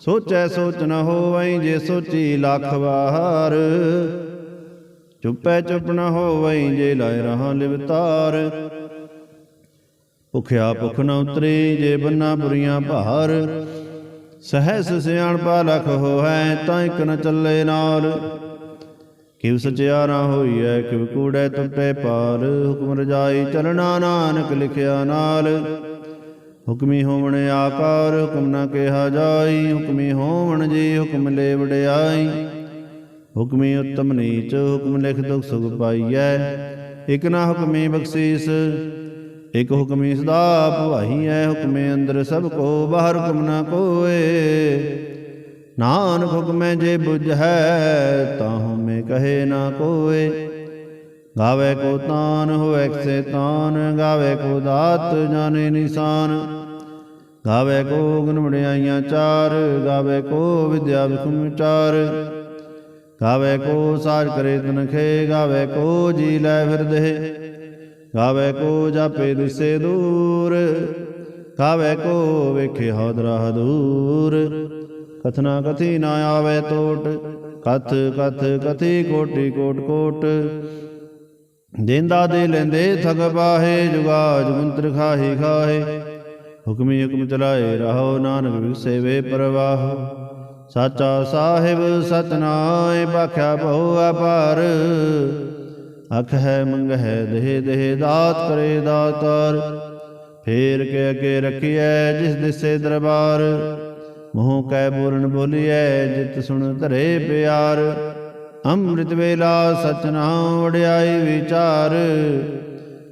ਸੋਚੈ ਸੋਚ ਨ ਹੋਵਈ ਜੇ ਸੋਚੀ ਲੱਖ ਵਾਰ। ਚੁੱਪੈ ਚੁੱਪ ਨ ਹੋਵਈ ਜੇ ਲਾਇ ਰਹਾ ਲਿਵਤਾਰ ਭੁਖਿਆ ਭੁਖ ਨ ਉਤਰੇ ਜੇ ਬੰਨਾ ਬੁਰੀਆਂ ਭਾਰ। ਸਹਸ ਸਿਆਣਪਾ ਲਖ ਹੋਐ ਤਾਂ ਇਕ ਨ ਚੱਲੇ ਨਾਲ। ਕਿਵ ਸਚਿਆਰਾ ਹੋਈਐ, ਕਿਵ ਕੂੜੈ ਤੁਪੈ ਪਾਰ ਹੁਕਮ ਰਜਾਈ ਚਲਣਾ ਨਾਨਕ ਲਿਖਿਆ ਨਾਲ। ਹੁਕਮੀ ਹੋਵਣ ਆਕਾਰ, ਹੁਕਮ ਨਾ ਕਿਹਾ ਜਾਈ, ਹੁਕਮੀ ਹੋਵਣ ਜੀ, ਹੁਕਮ ਲੈ ਵਡਿਆਈ। ਹੁਕਮੀ ਉਤਮ ਨੀਚ, ਹੁਕਮ ਲਿਖ ਦੁਖ ਸੁਖ ਪਾਈਐ। ਇਕ ਨਾ ਹੁਕਮੀ ਬਖਸ਼ੀਸ, ਇਕ ਹੁਕਮੀ ਸਦਾ ਭਵਾਈਐ ਹੁਕਮੇ ਅੰਦਰ ਸਭ ਕੋ, ਬਾਹਰ ਹੁਕਮ ਨਾ ਕੋਏ। ਨਾਨਕ ਹੁਕਮੈ ਜੇ ਬੁਝੈ ਤਾਹੂ ਮੈਂ ਕਹੇ ਨਾ ਕੋਏ। ਗਾਵੇ ਕੋ ਤਾਨ, ਹੋਵੇ ਸੇ ਤਾਨ, ਗਾਵੇ ਕੋ ਦਾਤ, ਜਾਣੇ ਨਿਸ਼ਾਨ। ਗਾਵੇ ਕੋ ਗੁਣ ਵਡਿਆਈਆਂ ਚਾਰ, ਗਾਵੇ ਕੋ ਵਿਦਿਆ ਵਿਖਮ ਵਿਚਾਰ ਗਾਵੇ ਕੋ ਸਾਜ ਕਰੇ ਤਨਖੇ ਗਾਵੇ ਕੋ ਜੀ ਲੈ ਫਿਰਦੇ ਗਾਵੇ ਕੋ ਜਾਪੇ ਦਿਸੇ ਦੂਰ, ਗਾਵੇ ਕੋ ਵੇਖੇ ਹਦਰਾ ਦੂਰ ਕਥਨਾ ਕਥੀ ਨਾ ਆਵੇ ਟੋਟ ਕਥ ਕਥ ਕਥੀ ਕੋਟੀ ਕੋਟ ਕੋਟ। ਦੇਂਦਾ ਦੇ ਲੈਂਦੇ ਥਗ ਪਾਹੇ ਜੁਗਾ ਜੁਗੰਤਰ ਖਾਹੀ, ਖਾਹੇ। ਹੁਕਮੀ ਹੁਕਮ ਚਲਾਏ ਰਹੋ ਨਾਨਕ ਵਿਗਸੇ ਵੇ ਪ੍ਰਵਾਹ। ਸਾਚਾ ਸਾਹਿਬ ਸਤਨਾਏ ਬਾਖਿਆ ਬਹੁ ਅਪਾਰ। ਅਖ ਹੈ, ਮੰਗ ਹੈ, ਦੇਹ ਦੇਹ ਦਾਤ ਕਰੇ ਦਾਤਾਰ। ਫੇਰ ਕੇ ਅਗੇ ਰਖੀਐ ਜਿਸ ਦਿਸੇ ਦਰਬਾਰ। ਮੂੰਹ ਕੈ ਬੋਲਣ ਬੋਲੀਐ, ਜਿਤ ਸੁਣ ਧਰੇ ਪਿਆਰ। ਅੰਮ੍ਰਿਤ ਵੇਲਾ ਸਚ ਨਾਮ ਵਡਿਆਈ ਵਿਚਾਰ।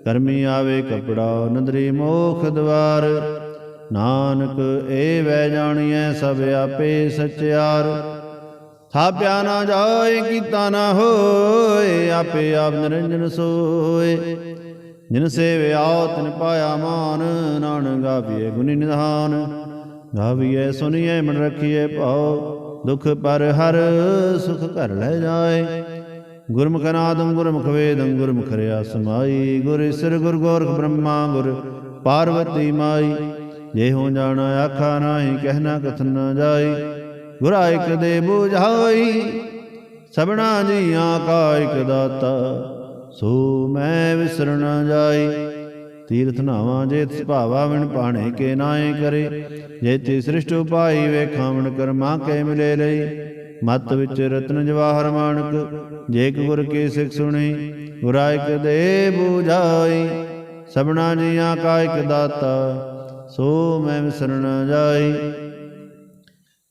ਕਰਮੀ ਆਵੇ ਕਪੜਾ ਨੰਦਰੀ ਮੋਖ ਦਵਾਰ। ਨਾਨਕ ਏ ਵੈ ਜਾਣੀਐ ਸਭ ਆਪੇ ਸਚਿਆਰ। ਥਾਪਿਆ ਨਾ ਜਾਏ, ਕੀਤਾ ਨਾ ਹੋਏ, ਆਪੇ ਆਪ ਨਿਰੰਜਨ ਸੋਏ। ਜਿਨ ਸੇਵਿਆ, ਤਿਨ ਪਾਇਆ ਮਾਨ, ਨਾਨਕ ਗਾਵੀਏ ਗੁਣੀ ਨਿਧਾਨ। ਗਾਵੀਏ ਸੁਨੀਏ ਮਨ ਰਖੀਏ ਭਾਉ। ਦੁਖ ਪਰ ਹਰ ਸੁਖ ਘਰ ਲੈ ਜਾਏ। ਗੁਰਮੁਖ ਨਾਦੰ ਗੁਰਮੁਖ ਵੇਦੰ ਗੁਰਮੁਖ ਰਿਆ ਸਮਾਈ ਗੁਰ ਸਿਰ ਗੁਰ ਗੋਰਖ ਬ੍ਰਹਮਾ, ਗੁਰ ਪਾਰਵਤੀ ਮਾਈ। ਜੇ ਹੋ ਜਾਣਾ ਆਖਾ ਨਾਹੀ ਕਹਿਣਾ ਕਥਨ ਨਾ ਜਾਈ। ਗੁਰਾ ਇਕ ਦੇ ਬੁਝਾਈ ਸਭਨਾ ਜੀਆਂ ਕਾ ਇਕ ਦਾਤਾ। ਸੋ ਮੈਂ ਵਿਸਰਨਾ ਜਾਈ। ਤੀਰਥ ਨਾਵਾਂ, ਜੇ ਤਿਸ ਭਾਵਾ ਵਿਣ ਪਾਣੇ ਕੇ ਨਾਏ ਕਰੇ। ਜੇ ਤੇ ਸ੍ਰਿਸ਼ਟ ਉਪਾਈ ਵੇਖਾਵਣ ਕਰਮਾ ਕੇ ਮਿਲੇ ਲਈ। ਮਤ ਵਿੱਚ ਰਤਨ ਜਵਾਹਰ ਮਾਨਕ ਜੇ ਗੁਰ ਕੀ ਸਿੱਖ ਸੁਣੀ, ਗੁਰਾ ਦੇ ਬੁਝਾਈ। ਸਭਨਾ ਜੀਆਂ ਕਾ ਇਕ ਦਾਤਾ, ਸੋ ਮੈਂ ਵਿਸਰ ਜਾਈ।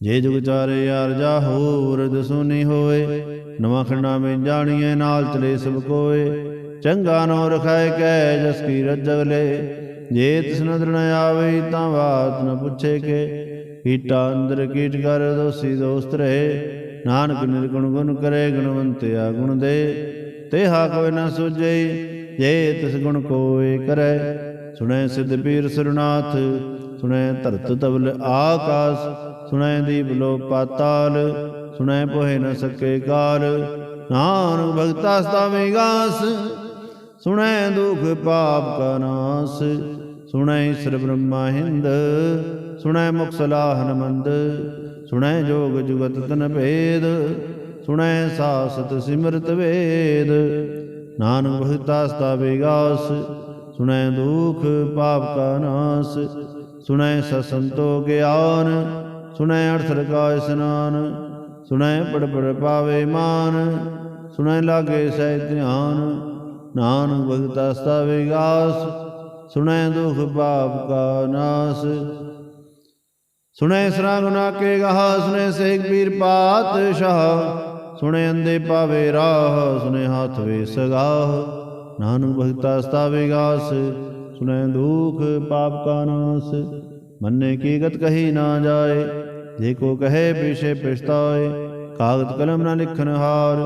ਜੇ ਜੁਗ ਚਾਰੇ ਯਾਰ ਜਾ ਹੋਰ ਦਸੂਨੀ ਹੋਏ। ਨਵਾਂ ਖੰਡਾ ਵਿੱਚ ਜਾਣੀਏ ਨਾਲ ਚਲੇ ਸਭ ਕੋਏ। ਚੰਗਾ ਨੋ ਰਖਾਇ ਕੈ ਜਸ ਕੀ ਰਜਗਲੇ ਜੇ ਤਿਸ ਨਦਰ ਨ ਆਵੇ, ਤਾਂ ਬਾਤ ਨ ਪੁੱਛੇ ਕੇ। ਕੀਟਾ ਅੰਦਰ ਕੀਟ ਕਰ, ਦੋਸੀ ਦੋਸਤ ਰਹੇ। ਨਾਨਕ ਨਿਰਗੁਣ ਗੁਣ ਕਰੇ, ਗੁਣਵੰਤਿਆ ਗੁਣ ਦੇ। ਤੇਹਾ ਕੋਈ ਨ ਸੁਝੇ, ਜੇ ਤਿਸ ਗੁਣ ਕੋਏ ਕਰੈ। ਸੁਣੈ ਸਿਧ ਪੀਰ ਸਰਨਾਥ, ਸੁਣੈ ਧਰਤ ਤਵਲ ਆਕਾਸ। ਸੁਣੈ ਦੀਪ ਲੋ ਪਾਤਾਲ, ਸੁਣੈ ਪੋਹਿ ਨ ਸਕੇ ਕਾਲ। ਨਾਨਕ ਭਗਤਾ ਸਦਾ ਗਾਸ। ਸੁਣੈ ਦੁਖ ਪਾਪ ਕਾ ਨਾਸ, ਸੁਣੈ ਈਸ਼ਰ ਬ੍ਰਹਮਾ ਹਿੰਦ, ਸੁਣੈ ਮੁਖ ਸਲਾਹਨ ਮੰਦ ਸੁਣੈ ਜੋਗ ਜੁਗਤ ਤਨ ਭੇਦ, ਸੁਣੈ ਸਾਸਤ ਸਿਮਰਤ ਵੇਦ। ਨਾਨਕ ਭਗਤਾ ਸਦਾ ਵਿਗਾਸ, ਸੁਣੈ ਦੁਖ ਪਾਪ ਕਾ ਨਾਸ, ਸੁਣੈ ਸਸੰਤੋ ਗਿਆਨ, ਸੁਣੈ ਅਰਥ ਕਾ ਇਸਨਾਨ ਸੁਣੈ ਪੜ ਪੜ ਪਾਵੇ ਮਾਨ, ਸੁਣੈ ਲਾਗੇ ਸਹਿ ਧਿਆਨ ਨਾਨਕ ਭਗਤਾ ਸਦਾ ਵਿਗਾਸ, ਸੁਣੈ ਦੁਖ ਪਾਪ ਕਾ ਨਾਸ। ਸੁਣੈ ਸਰਾ ਗੁਨਾ ਕੇ ਗਾਹ, ਸੁਣੈ ਸੇਖ ਪੀਰ ਪਾਤਸ਼ਾਹ ਸੁਣੈ ਅੰਦੇ ਪਾਵੇ ਰਾਹ, ਸੁਣੈ ਹਾਥ ਵੇ ਸਗਾਹ। ਨਾਨਕ ਭਗਤਾ ਸਦਾ ਵਿਗਾਸ, ਸੁਣੈ ਦੁਖ ਪਾਪ ਕਾ ਨਾਸ। ਮੰਨੇ ਕੀ ਗਤ ਕਹੀ ਨਾ ਜਾਏ, ਜੇ ਕੋ ਕਹੇ ਪਿਛੇ ਪਛਤਾਏ ਕਾਗਦ ਕਲਮ ਨਾ ਲਿਖਨ ਹਾਰ।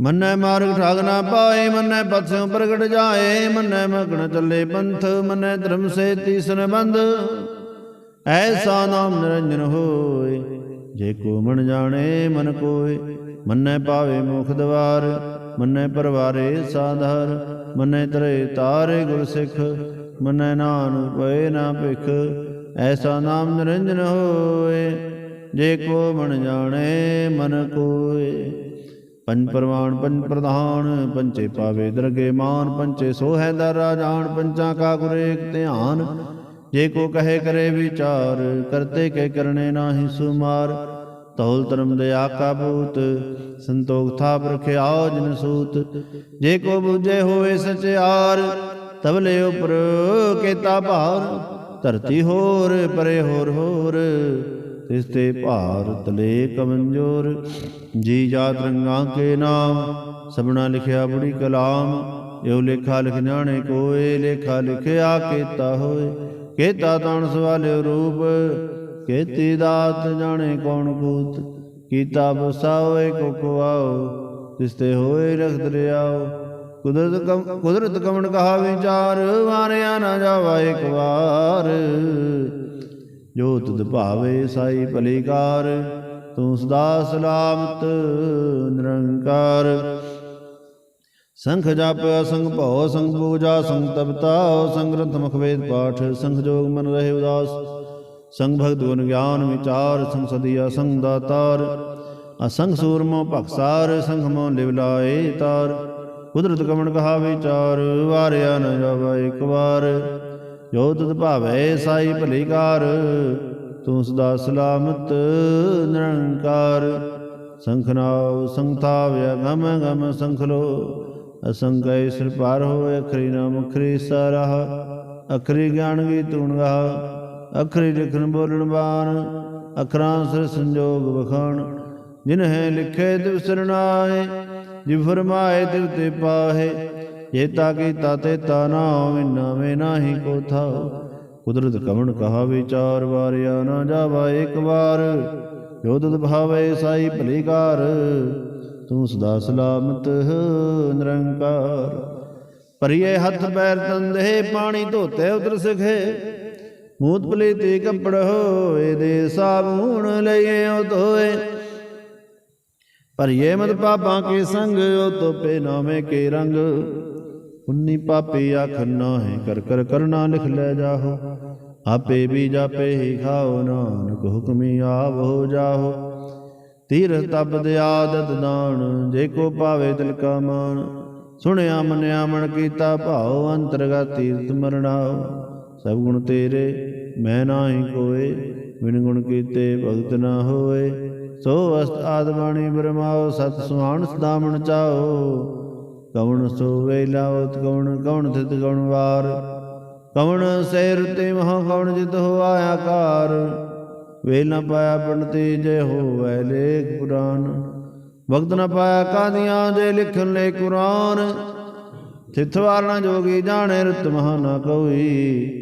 ਮੰਨੈ ਮਾਰਗ ਠਾਗ ਨਾ ਪਾਏ, ਮੰਨੈ ਪਥ ਪ੍ਰਗਟ ਜਾਏ, ਮੰਨੈ ਮਗਣ ਚੱਲੇ ਪੰਥ, ਮੰਨੈ ਧਰਮ ਸੇ ਤੀਸਨ ਬੰਦ। ਐਸਾ ਨਾਮ ਨਿਰੰਜਨ ਹੋਏ, ਜੇ ਕੋ ਮਨ ਜਾਣੇ, ਮਨ ਕੋਏ। ਮੰਨੈ ਪਾਵੇ ਮੁਖ ਦਵਾਰ, ਮੰਨੈ ਪਰਵਾਰੇ ਸਾਧਾਰ। ਮੰਨੈ ਤਰੇ ਤਾਰੇ ਗੁਰ ਸਿੱਖ, ਮੰਨੈ ਨਾਨਕ ਪਏ ਨਾ ਭਿਖ। ਐਸਾ ਨਾਮ ਨਿਰੰਜਨ ਹੋਏ, ਜੇ ਕੋ ਮਨ ਜਾਣੇ, ਮਨ ਕੋਏ। ਪੰਜ ਪ੍ਰਮਾਣ ਪੰਜ ਪ੍ਰਧਾਨ ਪੰਚੇ ਪਾਵੇ ਦਰਗੇ ਮਾਨ ਪੰਚੇ ਸੋਹੈ ਦਰ ਰਾਜਾਨ ਪੰਚਾਂ ਕਾ ਗੁਰ ਧਿਆਨ। ਜੇ ਕੋ ਕਹੇ ਕਰੇ ਵਿਚਾਰ, ਕਰਤੇ ਕੇ ਕਰਨੇ ਨਾਹੀ ਸੁਮਾਰ। ਤੌਲ ਧਰਮ ਦੇ ਆਕਾ ਭੂਤ, ਸੰਤੋਖ ਥਾਪ ਰਖਿਆਓ ਜਿਨ ਸੂਤ। ਜੇ ਕੋ ਬੁਝੇ ਹੋਏ ਸਚਿਆਰ ਤਬਲੇ ਉਪਰ ਕੀਤਾ ਭਾਰ। ਧਰਤੀ ਹੋਰ, ਪਰੇ ਹੋਰ ਹੋਰ। ਤਿਸ ਤੇ ਭਾਰ ਤਲੇ ਕਮੰਜੋਰ, ਜੀ ਜਾਤ ਰੰਗਾਂ ਕੇ ਨਾਮ, ਸਭਨਾ ਲਿਖਿਆ ਬੜੀ ਕਲਾਮ, ਇਹੋ ਲੇਖਾ ਲਿਖ ਜਾਣੇ ਕੋਏ, ਲੇਖਾ ਲਿਖਿਆ ਕੀਤਾ ਹੋਏ, ਕੀਤਾ ਤਣ ਸਵਾਲਿਓ ਰੂਪ, ਕੀਤੀ ਦਾਤ ਜਾਣੇ ਕੌਣ ਕੂਤ ਕੀਤਾ ਬਸਾਓਏ ਕੋ ਕਵਾਓ ਤਿਸ ਤੇ ਹੋਏ ਰਖ ਦਰਿਆਓ ਕੁਦਰਤ ਕਮ, ਕੁਦਰਤ ਕਮਣ ਕਹਾ ਵਿਚਾਰ ਮਾਰਿਆ ਨਾ ਜਾਵਾ ਇੱਕ ਵਾਰ। ਜੋ ਤੁਧ ਭਾਵੇ ਸਾਈ ਭਲੀਕਾਰ ਤੂੰ ਸਦਾ ਸਲਾਮਤ ਨਿਰੰਕਾਰ। ਸੰਖ ਜਪ ਅਸੰਗ ਭਉ ਸੰਗ ਪੂਜਾ ਸੰਗ ਤਪਤਾ ਸੰਗ ਗ੍ਰੰਥ ਮੁਖ ਵੇਦ ਪਾਠ ਸੰਗ ਜੋਗ ਮਨ ਰਹੇ ਉਦਾਸ। ਸੰਗ ਭਗਤ ਗੁਣ ਗਿਆਨ ਵਿਚਾਰ ਸੰਗ ਸਦੀਆ ਸੰਗ ਦਾਤਾਰ। ਅਸੰਗ ਸੂਰਮੋ ਭਖਸਾਰ ਸੰਗ ਮੋ ਲਿਵ ਲਾਏ ਤਾਰ। ਕੁਦਰਤ ਕਮਣ ਕਹਾ ਵਿਚਾਰ ਵਾਰਿਆ ਨ ਜਾਵਾ ਇੱਕ ਵਾਰ। ਜੋ ਤੁਧ ਭਾਵੇ ਸਾਈ ਭਲੀਕਾਰ ਤੂੰ ਸਦਾ ਸਲਾਮਤ ਨਿਰੰਕਾਰ। ਸੰਖਨਾਉ ਸੰਥਾਵਿਆ ਗਮ ਗਮ ਸੰਖਲੋ ਅਸੰਕੈ ਸਿਰ ਪਾਰ ਹੋਏ ਅਖਰੀ ਨਾਮ ਅਖਰੀ ਸਾਰਹ। ਅਖਰੀ ਗਿਆਨ ਕੀ ਤੂਣ ਗਾ ਅਖਰੀ ਲਿਖਣ ਬੋਲਣ ਬਾਣ। ਅਖਰਾਂ ਸਿਰ ਸੰਜੋਗ ਵਖਾਣ ਜਿਨ ਹੈ ਲਿਖੇ ਤਿਵ ਸਰਨਾਏ ਜਿ ਫਰਮਾਏ ਤਿਵ ਤੇ ਪਾਹੇ। ਜੇ ਕੀਤਾ ਤੇ ਤਾ ਨਾਮ ਨਾਵੇਂ ਨਾਹੀ ਕੋ ਥਾਉ ਕੁਦਰਤ ਕਵਣ ਕਹਾ ਵਿਚਾਰ, ਵਾਰਿਆ ਨਾ ਜਾਵਾ ਇੱਕ ਵਾਰ। ਜੋ ਤੁਧ ਭਾਵੇ ਸਾਈ ਭਲੀਕਾਰ, ਤੂੰ ਸਦਾ ਸਲਾਮਤ ਨਿਰੰਕਾਰ। ਪਰਿਏ ਹੱਥ ਪੈਰ ਤੰਦੇ, ਪਾਣੀ ਧੋਤੇ ਉਤਰ ਸਿਖੇ। ਮੂਤ ਪਲੀਤੀ ਕੱਪੜ ਹੋਏ, ਦੇ ਸਾਬੂਣ ਲਈਏ ਉਹ ਧੋਏ ਭਰੀਏ ਮਤ ਪਾਪਾਂ ਕੇ ਸੰਗ ਉਹ ਤੋਪੇ ਨਾਮੇ ਕੇ ਰੰਗ। ਉਨੀ ਪਾਪੇ ਆਖ ਨਾਹੀ, ਕਰ ਕਰ ਕਰਨਾ ਲਿਖ ਲੈ ਜਾਹੋ। ਆਪੇ ਵੀ ਜਾਪੇ ਹੀ ਖਾਓ, ਨਾਨਕ ਹੁਕਮੀ ਆਪ ਹੋ ਜਾਹੋ। ਤੀਰ ਤਬ ਦੇ ਆਦਤ ਦਾਨ, ਜੇ ਕੋ ਪਾਵੇ ਦਿਲ ਕਾ ਮਾਨ ਸੁਣਿਆ, ਮੰਨਿਆ, ਮਨ ਕੀਤਾ, ਭਾਉ, ਅੰਤਰਗਤ ਤੀਰਥ ਮਰਣਾਓ। ਸਭ ਗੁਣ ਤੇਰੇ, ਮੈਂ ਨਾਹੀ ਕੋਏ। ਬਿਨ ਗੁਣ ਕੀਤੇ ਭਗਤ ਨਾ ਹੋਏ। ਸੋ ਅਸਤ ਆਦ ਬਾਣੀ ਬ੍ਰਹਮਾਓ ਸਤ ਸੁਹਾਣ ਸਦਾਮਣ ਚਾਓ। ਕਵਣ ਸੋ ਵੇਲਾਵਤ ਕਵਣ ਕਵਣ ਥਿਤ ਕਵਣ ਵਾਰ। ਕਵਣ ਸੇਰ ਤੇ ਮਹਾ ਕਵਣ ਜਿਤ ਹੋ ਆਇਆ ਕਾਰ। ਵੇਲ ਨ ਪਾਇਆ ਪੰਡਤੀ ਜੇ ਹੋਵੈ ਲੇਖ ਪੁਰਾਨ। ਵਕਤ ਨ ਪਾਇਆ ਕਾਦੀਆਂ ਜੇ ਲਿਖਣ ਲੈ ਕੁਰਾਨ। ਤਿਥ ਵਾਰਣਾ ਜੋਗੀ ਜਾਣੇ ਰਤ ਮਹਾ ਨਾ ਕੋਈ।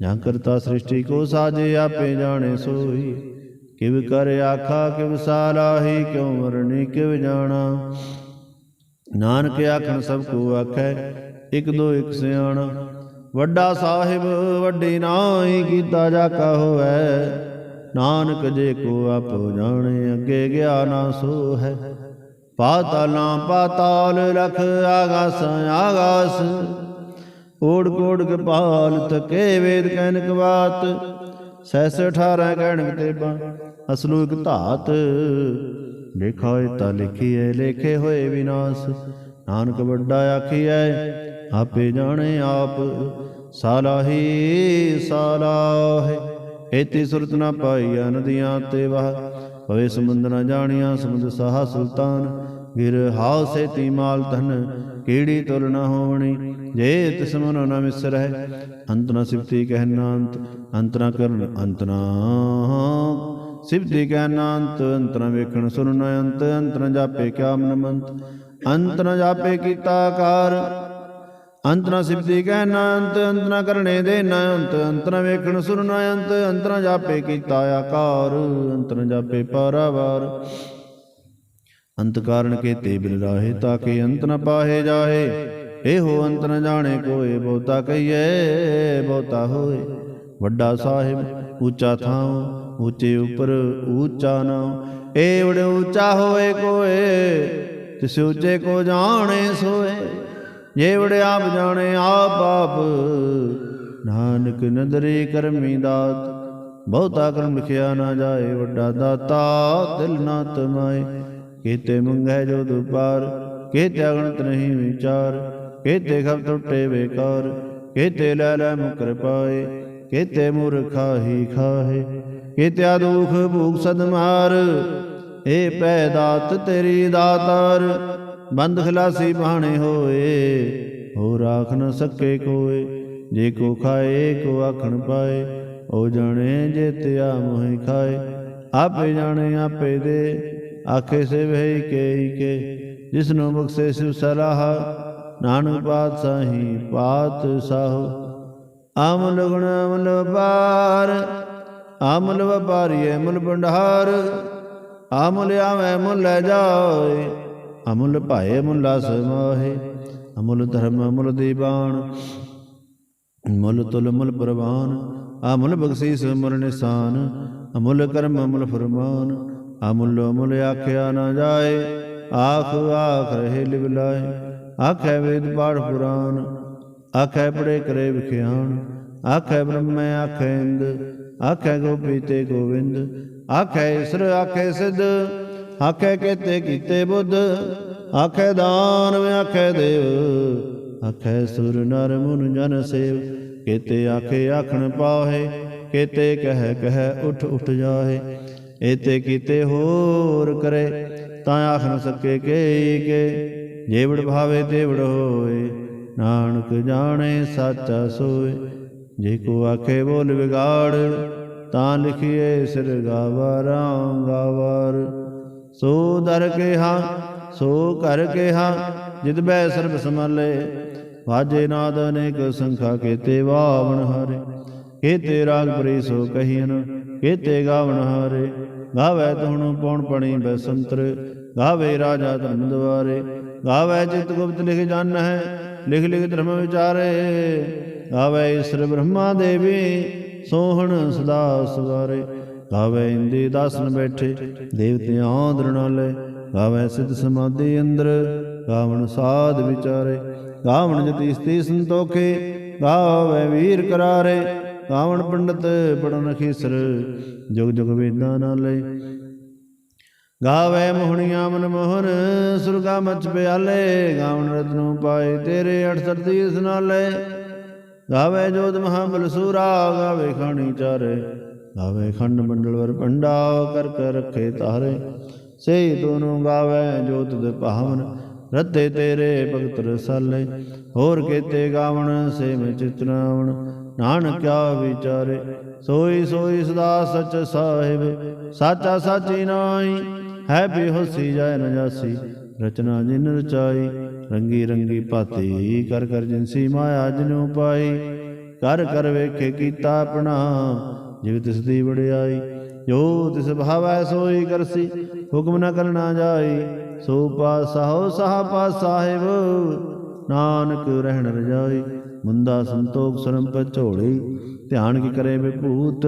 ਜਾਂ ਕਰਤਾ ਸ੍ਰਿਸ਼ਟੀ ਕੋ ਸਾਜੇ ਆਪੇ ਜਾਣੇ ਸੋਈ। ਕਿਵ ਕਰ ਆਖਾ, ਕਿਵ ਸਾਲਾਹੀ ਕਿਉ ਮਰਨੀ, ਕਿਵ ਜਾਣਾ। ਨਾਨਕ ਆਖਣ ਸਭ ਕੋ ਆਖੈ, ਇਕ ਦੋ ਇਕ ਸਿਆਣਾ। ਵੱਡਾ ਸਾਹਿਬ, ਵੱਡੀ ਨਾਹੀ ਕੀਤਾ ਜਾ ਕਾ ਹੋਵੈ। ਨਾਨਕ ਜੇ ਕੋ ਆਪੋ ਜਾਣੇ, ਅੱਗੇ ਗਿਆ ਨਾ ਸੋ ਹੈ ਪਾਤਾਲਾਂ ਪਾਤਾਲ ਰਖ ਆਗਾਸ ਆਗਾਸ। ਓੜ ਕੋੜ ਕਪਾਲ ਤਕੇ ਵੇਦ ਕਹਿਨਕ ਬਾਤ। ਸੈਸ 18 ਕਹਿਣ ਤੇ ਬਾ ਅਸਲੂ ਇਕ ਧਾਤ। ਲਿਖਾ ਹੋਏ ਤਾਂ ਲਿਖੀਐ ਲੇਖੇ ਹੋਏ ਵਿਨਾਸ਼। ਨਾਨਕ ਵੱਡਾ ਆਖੀਐ, ਆਪੇ ਜਾਣੇ ਆਪ, ਸਾਲਾਹੀ ਸਾਲਾਹੇ। ਏਤੀ ਸੁਰਤ ਨਾ ਪਾਈਆ ਨਦੀਆਂ ਤੇ ਵਾਹ ਹੋਏ ਸਮੁੰਦ ਨਾ ਜਾਣੀਆਂ, ਸਮੁੰਦ ਸਾਹਾ ਸੁਲਤਾਨ। ਗਿਰ ਹਾਉ ਸੇਤੀ ਮਾਲ ਧਨ, ਕੀੜੀ ਤੁਲ ਨਾ ਹੋਣੀ ਜੇ ਤਿਸ ਮਨੋ ਨ ਵਿਸਰਹਿ ਅੰਤ ਨ ਸਿਫਤੀ ਕਹਿਨਾ ਅੰਤ ਅੰਤ ਨ ਕਰਨ, ਅੰਤ ਨ ਸਿਵਦੀ ਕਹਿਨਾ ਅੰਤ ਅੰਤ ਵੇਖਣ ਸੁਨ ਅੰਤ ਅੰਤ ਜਾਪੇ ਕਿਆ ਮਨ ਮੰਤ ਜਾਪੇ ਕੀਤਾ ਕਾਰ ਅੰਤ ਨ ਸਿਫਤੀ ਕਹਿਨਾ ਕਰਨੇ ਦੇ ਨ ਅੰਤ ਵੇਖਣ ਸੁਨ ਅੰਤ ਅੰਤ ਜਾਪੇ ਕੀਤਾ ਆਕਾਰ ਅੰਤ ਜਾਪੇ ਪਾਰਾਵਾਰ। ਅੰਤ ਕਾਰਨ ਕੇਤੇ ਬਿਨ ਰਾਹੇ ਤਾਕੇ ਅੰਤ ਨ ਪਾਹੇ ਜਾਹੇ, ਇਹੋ ਅੰਤ ਨ ਜਾਣੇ ਕੋਏ ਬਹੁਤਾ ਕਹੀਏ, ਬਹੁਤਾ ਹੋਏ। ਵੱਡਾ ਸਾਹਿਬ, ਉੱਚਾ ਥਾਂ ਉੱਚੇ ਉੱਪਰ ਉੱਚਾ ਨਾ। ਏਵੜ ਉੱਚਾ ਹੋਏ ਕੋਏ, ਤਿਸ ਉੱਚੇ ਕੋ ਜਾਣੇ ਸੋਏ। ਜੇਵੜ ਆਪ ਜਾਣੇ ਆਪ ਆਪ, ਨਾਨਕ ਨਦਰੀ ਕਰਮੀ ਦਾਤ। ਬਹੁਤਾ ਕਰਮ ਲਿਖਿਆ ਨਾ ਜਾਏ, ਵੱਡਾ ਦਾਤਾ ਦਿਲ ਨਾ ਤਮਾਏ। ਕੀਤੇ ਮੰਗੈ ਜੋ ਦੁਪਾਰ, ਕੀਤੇ ਅਗਣਤ ਨਹੀਂ ਵਿਚਾਰ। ਕੀਤੇ ਖਬ ਟੁੱਟੇ ਬੇਕਾਰ, ਕੀਤੇ ਲੈ ਲੈ ਮੁਕਰ ਪਾਏ। ਕੀਤੇ ਮੂਰਖਾ ਹੀ ਖਾਹੇ। ਕਿਤਿਆ ਦੁਖ ਭੂਖ ਸਦਮਾਰ ਏ ਪੈ ਦਾਤ ਤੇਰੀ ਦਾਤਾਰ, ਬੰਦ ਖਲਾਸੀ ਬਾਣੇ ਹੋਏ ਹੋ ਰਾਖ ਨ ਸਕੇ ਕੋਏ, ਜੇ ਕੋ ਖਾਏ, ਕੋ ਆਖਣ ਪਾਏ, ਉਹ ਜਾਣੇ ਜੇ ਤਿਆ ਮੋਹਿ ਖਾਏ, ਆਪੇ ਜਾਣੇ ਆਪੇ ਦੇ, ਆਖੇ ਸੇ ਵਹੀ ਕੇ ਕੇ, ਜਿਸ ਬਖਸ਼ੇ ਸਿਵ ਸਲਾਹ, ਨਾਨਕ ਪਾਤਸ਼ਾਹੀ ਪਾਤ ਸਾਹ ਆਮਲ ਗੁਣ ਅਮਲ ਪਾਰ ਆਮਲ ਵਪਾਰੀਏ ਮੁਲ ਭੰਡਾਰ, ਆਮਲ ਆਵੇ ਮੁਲ ਲੈ ਜਾਏ, ਅਮੁੱਲ ਭਾਏ ਮੁਲਾ ਸਮਾਹੇ ਅਮੁੱਲ ਧਰਮ ਅਮੁਲ ਦੀਵਾਨ ਮੁੱਲ ਤੁਲ ਮੁੱਲ ਪ੍ਰਵਾਨ ਅਮੁਲ ਬਖਸ਼ੀਸ ਮੁੱਲ ਨਿਸ਼ਾਨ, ਅਮੁਲ ਕਰਮ ਅਮੁਲ ਫਰਮਾਨ, ਅਮੁੱਲ ਅਮੁਲ ਆਖਿਆ ਨਾ ਜਾਏ, ਆਖ ਆਖ ਰਹੇ ਲਿਵ ਲਾਏ, ਆਖੇ ਵੇਦ ਪਾਠ ਪੁਰਾਨ, ਆਖੇ ਪੜੇ ਕਰੇ ਵਿਖਿਆਨ, ਆਖੇ ਬ੍ਰਹਮੈ ਆਖੇ ਇੰਦ ਆਖੇ ਗੋਪੀ ਤੇ ਗੋਵਿੰਦ, ਆਖੇ ਇਸਰ, ਆਖੇ ਸਿਧ, ਆਖੇ ਕੇਤੇ ਕੀਤੇ ਬੁੱਧ, ਆਖੇ ਦਾਨਵ ਆਖੇ ਦੇਵ, ਆਖੇ ਸੁਰ ਨਰ ਮੁਨ ਜਨ ਸੇਵ, ਕੇਤੇ ਆਖੇ ਆਖਣ ਪਾਹੇ, ਕੇਤੇ ਕਹਿ ਕਹਿ ਉਠ ਉਠ ਜਾਹੇ, ਏਤੇ ਕੀਤੇ ਹੋਰ ਕਰੇ, ਤਾਂ ਆਖ ਨ ਸਕੇ ਕੇ ਕੇ, ਜੇਵੜ ਭਾਵੇ ਤੇਵੜ ਹੋਏ, ਨਾਨਕ ਜਾਣੇ ਸਾਚਾ ਸੋਏ। ਜੇ ਕੋ ਆਖੇ ਬੋਲ ਵਿਗਾੜ, ਤਾਂ ਲਿਖੀਏ ਸਿਰ ਗਾਵਾਰਾਂ ਗਾਵਾਰ। ਸੋ ਦਰ ਕੇ ਹਾਂ ਸੋ ਕਰ ਕੇਹਾ, ਜਿਤ ਬੈ ਸਰਬ ਸਮਲੇ ਵਾਜੇ ਨਾਦ ਅਨੇਕ ਸੰਖਾ ਕੇਤੇ ਵਾਵਣ ਹਾਰੇ। ਕੇਤੇ ਰਾਗ ਪ੍ਰੀ ਸੋ ਕਹੀਨ ਕੇਤੇ ਗਾਵਣ ਹਾਰੇ। ਗਾਵੇ ਤੁਹਣੁ ਪਉਣ ਪਣੀ ਬੈਸੰਤਰ ਗਾਵੇ ਰਾਜਾ ਧਰਮ ਦਵਾਰੇ। ਗਾਵੇ ਚਿਤ ਗੁਪਤ ਲਿਖ ਜਨ ਹੈ ਲਿਖ ਲਿਖ ਧਰਮ ਵਿਚਾਰੇ। ਗਾਵੇ ਈਸ਼ਰ ਬ੍ਰਹਮਾ ਦੇਵੀ, ਸੋਹਣ ਸਦਾ ਸਵਾਰੇ ਗਾਵੇ ਇੰਦੀ ਦਾਸਨ ਬੈਠੇ, ਦੇਵਤਿਆਂ ਦਰਣਾਲੇ ਗਾਵੇ ਸਿਧ ਸਮਾਧੀ ਅੰਦਰ ਗਾਵਣ ਸਾਧ ਵਿਚਾਰੇ। ਗਾਵਣ ਜਤੀ ਸਤੀ ਸੰਤੋਖੇ ਗਾਵੇ ਵੀਰ ਕਰਾਰੇ। ਗਾਵਣ ਪੰਡਤ ਪੜਨ ਖੀਸਰ, ਜੁਗ ਜੁਗ ਵੇਦਾਂ ਨਾਲੇ। ਗਾਵੇ ਮੋਹਣੀਆਂ ਮਨ ਮੋਹਨ, ਸੁਰਗਾ ਮਚ ਪਿਆਲੇ। ਗਾਵਣ ਰਤਨੂ ਪਾਏ ਤੇਰੇ 68 ਇਸ ਨਾਲੇ। ਗਾਵੇ ਜੋਤ ਮਹਾਬਲ ਸੂਰਾ, ਗਾਵੇ ਖਾਣੀ ਚਾਰੇ। ਗਾਵੇ ਖੰਡ ਮੰਡਲ ਵਰ ਪੰਡਾ ਕਰ ਕਰ ਰੱਖੇ ਤਾਰੇ। ਸੇ ਦੋਨੋਂ ਗਾਵੇ ਜੋਤ ਦੇ ਭਾਵਨ, ਰੱਤੇ ਤੇਰੇ ਭਗਤ ਰਸਾਲੇ। ਹੋਰ ਕੇਤੇ ਗਾਵਣ, ਸੇ ਮੈਂ ਚਿਤਨਾਵਣ ਨਾਨਕ ਕਿਆ ਵਿਚਾਰੇ। ਸੋਈ ਸੋਈ ਸਦਾ ਸਚ ਸਾਹਿਬ, ਸਾਚਾ ਸਾਚੀ ਨਾਈ ਹੈ ਬੇਹੋਸੀ ਜਾਇ ਨ ਜਾਸੀ। ਰਚਨਾ ਜਿਨ ਰਚਾਈ ਰੰਗੀ ਰੰਗੀ ਭਾਤੀ ਕਰ ਕਰ ਜਿਨਸੀ ਮਾਇਆ ਜਿਨੂ ਪਾਈ, ਕਰ ਕਰ ਵੇਖੇ ਕੀਤਾ ਆਪਣਾ, ਜਿਵ ਤਿਸ ਦੀ ਵਡਿਆਈ, ਜੋ ਤਿਸ ਭਾਵੈ ਸੋਈ ਕਰਸੀ, ਹੁਕਮ ਨ ਕਰਨਾ ਜਾਈ, ਸੋ ਪਾਸਾ ਸਾਹ ਪਾ ਨਾਨਕ ਰਹਿਣ ਰਜਾਈ, ਮੁੰਦਾ ਸੰਤੋਖ ਸਰਮ ਪਚੋੜੀ ਧਿਆਨ ਕੀ ਕਰੇ ਵਿਭੂਤ,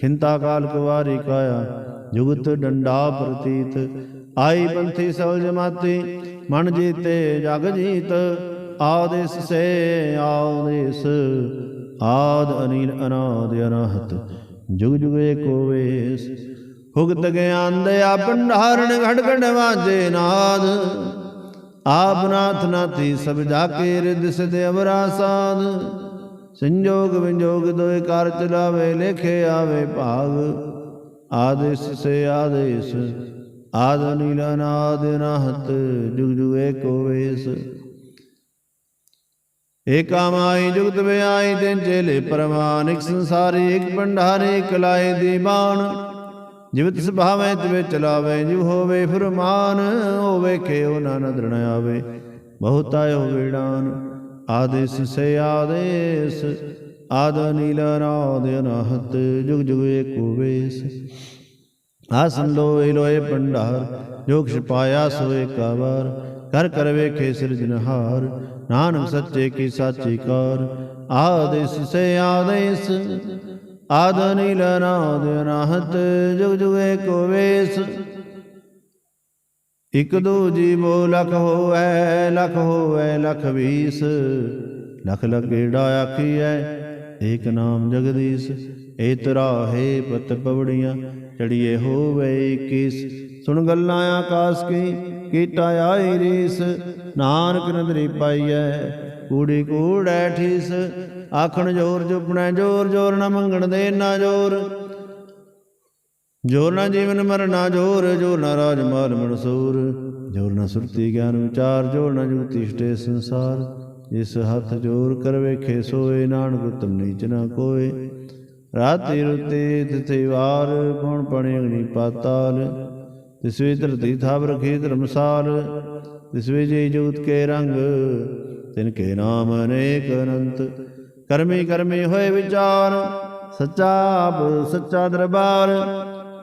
ਖਿੰਤਾ ਕਾਲ ਕੁਵਾਰੀ ਕਾਇਆ, ਜੁਗਤ ਡੰਡਾ ਪ੍ਰਤੀਤ ਆਈ ਪੰਥੀ ਸਵਲ ਜਮਾਤੀ, ਮਨ ਜੀਤੇ ਜਗ ਜੀਤ, ਆਦੇਸ ਸੇ ਆਦੇਸ, ਆਦ ਅਨੀਲ ਅਨਾਦ ਅਨਾਹਤ, ਜੁਗ ਜੁਗ ਏਕੋ ਵੇਸ। ਭੁਗਤ ਗਿਆਨ ਦਇਆ ਭੰਡਾਰਣ ਘੜ ਘੜ ਵਾਜੇ ਨਾਦ, ਆਪ ਨਾਥ ਨਾਥੀ ਸਭ ਜਾ ਕੇ ਰਿਦ ਸਿਧ ਅਵਰਾ ਸਾਧ ਸੰਜੋਗ ਵਿਜੋਗ ਦੋਇ ਕਰ ਚਲਾਵੇ, ਲੇਖੇ ਆਵੇ ਭਾਗ, ਆਦੇਸ ਸੇ ਆਦੇਸ ਆਦ ਨੀਲ ਅਨਾਦ ਅਨਾਹਤ ਜੁਗ ਜੁਗ ਏਕੋ ਵੇਸ ਏਕਾ ਮਾਈ ਜੁਗਤ ਵਿਆਈ ਤਿਨ ਚੇਲੇ ਪਰਮਾਨ ਇਕ ਸੰਸਾਰੀ, ਇਕ ਭੰਡਾਰੇ, ਇਕ ਲਾਏ ਦੀਵਾਨ ਜਿਵ ਤਿਸ ਤਿਵੇ ਚਲਾਵੇ ਜਿਵ ਹੋਵੇ ਫਰਮਾਨ, ਹੋਵੇ ਖੇਉ ਨਾ ਨਦਰ ਆਵੇ, ਬਹੁਤ ਆਇਓ ਵੇੜਾਨ ਆਦੇਸ ਸੇ ਆਦੇਸ, ਆਦ ਨੀਲ ਅਨਾਦ ਅਨਾਹਤ ਜੁਗ ਜੁਗ ਏਕੋ ਵੇਸ ਆਸਨ ਲੋਏ ਲੋਏ ਭੰਡਾਰ, ਜੋ ਕਿਛ ਪਾਇਆ ਸੋ ਏਕਾ ਕਰ ਕਰ ਵੇਖੇ ਸਿਰਜਨਹਾਰ ਨਾਨਕ ਸੱਚੇ ਕੀ ਸਾਚੀ ਕਾਰ। ਆਦੇਸ ਸੇ ਆਦੇਸ ਆਦ ਨੀਲ ਅਨਾਦ ਅਨਾਹਤ ਜੁਗ ਜੁਗ ਏਕੋ ਵੇਸ। ਇਕ ਦੋ ਜੀਵੋ ਲਖ ਹੋਐ ਲਖ ਹੋਐ, ਲਖ ਵੀਸ। ਲਖ ਲਗੇੜਾ ਆਖੀਐ ਏਕ ਨਾਮ ਜਗਦੀਸ਼। ਏ ਤਰਾਹੇ ਪਤ ਪਵੜੀਆਂ, ਚੜੀਏ ਹੋਵੇ 21 ਸੁਣ ਗੱਲਾਂ ਆਕਾਸ ਕੀ ਕੀਟਾ ਆਈ ਰੀਸ। ਨਾਨਕ ਨਦਰੀ ਪਾਈਐ, ਕੂੜੀ ਕੂੜੈ ਠੀਸ। ਆਖਣ ਜੋਰ ਜੁਪਣੈ ਜੋਰ ਜੋਰ ਨਾ ਮੰਗਣ ਦੇ ਨਾ ਜੋਰ। ਜੋਰ ਨਾ ਜੀਵਨ ਮਰਨਾ, ਜੋਰ ਜੋਰ ਨਾ ਰਾਜ ਮਾਲ ਮਨਸੂਰ। ਜੋਰ ਨਾ ਸੁਰਤੀ ਗਿਆਨ ਵਿਚਾਰ, ਜੋਰ ਨਾ ਜੁਗਤੀ ਸਟੇ ਸੰਸਾਰ। ਜਿਸ ਹੱਥ ਜੋਰ ਕਰ ਵੇਖੇ ਸੋਏ ਨਾਨਕ ਤੁਮ ਨੀਚ ਨਾ ਕੋਏ। ਰਾਤੀ ਰੁਤੇ ਤਿਥੇ ਵਾਰ ਪਉਣ ਪਣੇ ਅਗਨੀ ਪਾਤਾਲ। ਤਿਸ ਵੇ ਧਰਤੀ ਥਾਪ ਰਖੇ ਧਰਮਸਾਲ ਤਿਸ ਵੇ ਜੀ ਕੇ ਰੰਗ, ਤਿਨ ਕੇ ਨਾਮ ਅਨੇਕ ਅਨੰਤ। ਕਰਮੀ ਕਰਮੀ ਹੋਏ ਵਿਚਾਰ, ਸੱਚਾ ਆਪ ਸੱਚਾ ਦਰਬਾਰ।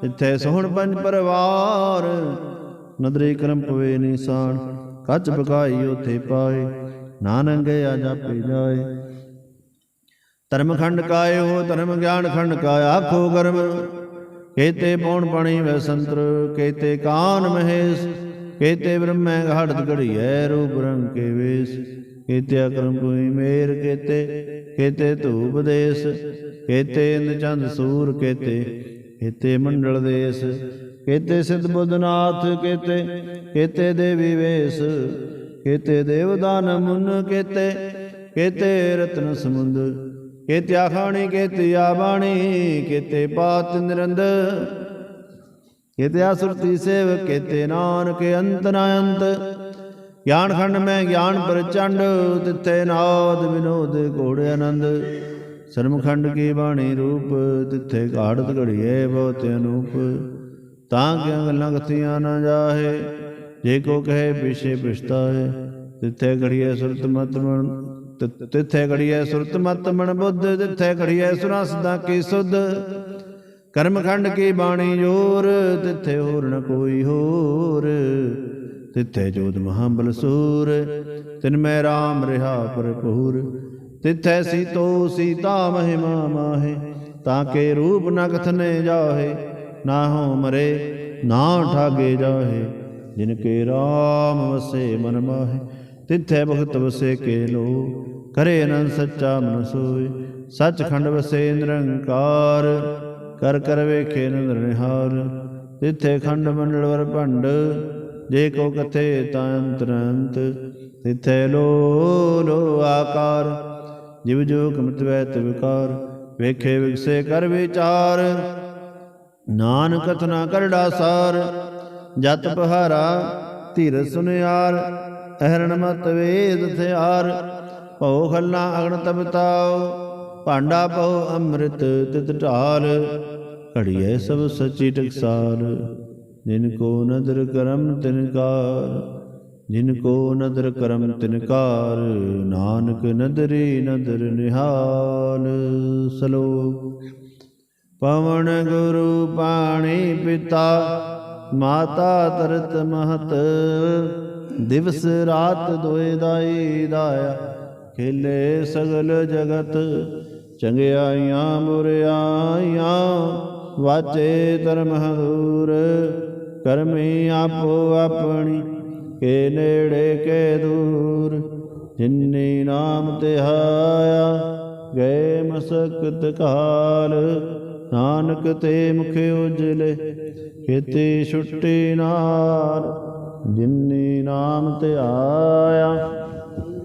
ਇੱਥੇ ਸੋਹਣ ਪੰਜ ਪਰਿਵਾਰ, ਨਦਰੇ ਕਰਮ ਪਵੇ ਨਿਸ਼ਾਨ। ਕੱਚ ਬਕਾਈ ਉਥੇ ਪਾਏ ਨਾਨਕ ਗਿਆ ਜਾਪੇ ਜਾਏ। ਧਰਮ ਖੰਡ ਕਾਇਓ ਧਰਮ ਗਿਆਨ ਖੰਡ ਕਾਇ ਆਖੋ ਕਰਮ ਕੇਤੇ ਪੌਣ ਪਣੀ ਵੈ ਸੰਤਰ, ਕੇਤੇ ਕਾਨ ਮਹੇਸ਼, ਕੇਤੇ ਬ੍ਰਹਮੈ ਘੜਤ ਘੜੀਐ ਰੂਪ ਰੰਗ ਕੇ ਵੇਸ। ਕੇਤੇ ਅਕਰਮ ਕੋਈ ਮੇਰ ਕੇਤੇ ਕੇਤੇ ਧੂਪ ਦੇਸ, ਕੇਤੇ ਇੰਦ ਚੰਦ ਸੂਰ ਕੇਤੇ ਕੇਤੇ ਮੰਡਲ ਦੇਸ। ਕੇਤੇ ਸਿੱਧ ਬੁੱਧਨਾਥ ਕੇਤੇ ਕੇਤੇ ਦੇਵੀ ਵੇਸ। ਕੇਤੇ ਦੇਵਦਾਨ ਮੁਨ ਕੇਤੇ ਕੇਤੇ ਰਤਨ ਸਮੁੰਦ। ਕੇਤੇ ਆਖਾਣੀ ਕੇਤੇ ਆਬਾਣੀ ਕੇਤੇ ਪਾਤ ਨਿਰੰਦ ਕੇਤੇ ਆਸੁਰਤੀ ਸੇਵ ਕੇਤੇ ਨਾਨਕ, ਅੰਤ ਨ ਅੰਤ। ਗਿਆਨ ਖੰਡ ਮੈਂ ਗਿਆਨ ਪ੍ਰਚੰਡ, ਤਿੱਥੇ ਨਾਦ ਵਿਨੋਦ ਘੋੜੇ ਆਨੰਦ। ਸਰਮਖੰਡ ਕੀ ਬਾਣੀ ਰੂਪ, ਤਿੱਥੇ ਘਾੜਤ ਘੜੀਏ ਬਹੁਤ ਅਨੂਪ। ਤਾਂ ਕਿ ਗੱਲਾਂ ਕਥੀਆਂ ਨਾ ਜਾਹੇ? ਜੇ ਕੋ ਕਹੇ ਪਿਛੇ ਪਛਤਾਏ ਤਿੱਥੇ ਘੜੀਏ ਸੁਰਤ ਮਤ ਮਨ ਤਿੱਥੇ ਘੜੀਏ ਸੁਰਤ ਮਤ ਮਨ ਬੁੱਧ, ਤਿੱਥੇ ਘੜੀਏ ਸੁਰਾ ਸਦਾ ਕੀ ਸੁਧ। ਕਰਮਖੰਡ ਕੀ ਬਾਣੀ ਜੋਰ, ਤਿੱਥੇ ਹੋਰ ਨ ਕੋਈ ਹੋਰ। ਤਿੱਥੇ ਜੋਤ ਮਹਾਬਲ ਸੂਰ ਤਿਨ ਮੈਂ RAM ਰਿਹਾ ਭਰਪੂਰ। ਤਿੱਥੈ ਸੀਤੋ ਸੀਤਾ ਮਹਿਮਾ ਮਾਹੇ, ਤਾਂ ਕੇ ਰੂਪ ਨ ਕਥਨੇ ਜਾਹੇ, ਨਾ ਹੋ ਮਰੇ, ਨਾ ਠਾਗੇ ਜਾਹੇ। ਜਿਨ ਕੇ RAM ਵਸੇ ਮਨ ਮਾਹੇ, ਤਿੱਥੇ ਭਗਤ ਵਸੇ ਕੇ ਲੋ ਕਰੇ ਅਨੰਦ ਸੱਚਾ ਮਨ ਸੋਏ। ਸੱਚਖੰਡ ਵਸੇ ਨਿਰੰਕਾਰ, ਕਰ ਕਰ ਵੇਖੇ ਨਦਰ ਨਿਹਾਰ। ਤਿੱਥੇ ਖੰਡ ਮੰਡਲ ਵਰ ਭੰਡ, ਜੇ ਕੋ ਕਥੇ ਤਾਂ ਅੰਤਰੰਤ। ਤਿੱਥੇ ਲੋ ਲੋ ਆਕਾਰ, ਜਿਵ ਜੋ ਕਮਤ ਵੈ ਵਿਕਾਰ ਵੇਖੇ ਵਿਗਸੇ ਕਰ ਵਿਚਾਰ, ਨਾਨਕ ਕਥਨਾ ਕਰੜਾ ਸਾਰ ਜਤ ਪਹਾਰਾ ਧੀਰ ਸੁਨਿਆਰ, ਅਹਰਣ ਮਤ ਵੇਦ ਥਿਆਰ ਭਉ ਖੱਲਾ ਅਗਨ ਤਬਤਾਉ ਭਾਂਡਾ ਭਉ ਅੰਮ੍ਰਿਤ ਤਿਤ ਢਾਲ, ਘੜੀਐ ਸਭ ਸਚੀ ਟਕਸਾਲ ਜਿਨ ਕੋ ਨਦਰ ਕਰਮ ਤਿਨਕਾਰ ਜਿਨ ਕੋ ਨਦਰ ਕਰਮ ਤਿਨਕਾਰ ਨਾਨਕ ਨਦਰੀ ਨਦਰ ਨਿਹਾਲ ਸਲੋਕ। ਪਵਨ ਗੁਰੂ ਪਾਣੀ ਪਿਤਾ, ਮਾਤਾ ਤਰਤ ਮਹਤ, ਦਿਵਸ ਰਾਤ ਦੋਇ ਦਾਈ ਦਾਇਆ। ਖੇਲੇ ਸਗਲ ਜਗਤ, ਚੰਗਿਆਈਆਂ ਬੁਰਿਆਈਆਂ ਵਾਚੇ ਧਰਮ ਹਦੂਰ ਕਰਮੀ ਆਪੋ ਆਪਣੀ, ਕੇ ਨੇੜੇ ਕੇ ਦੂਰ ਜਿਨਨੀ ਨਾਮ ਧਿਆਇਆ ਗਏ ਮਸਕਤ ਕਾਲ, ਨਾਨਕ ਤੇ ਮੁਖ ਉਜਲੇ, ਖੇਤੀ ਛੁੱਟੀ ਨਾਰ ਜਿਨਨੀ ਨਾਮ ਤੇ ਆਇਆ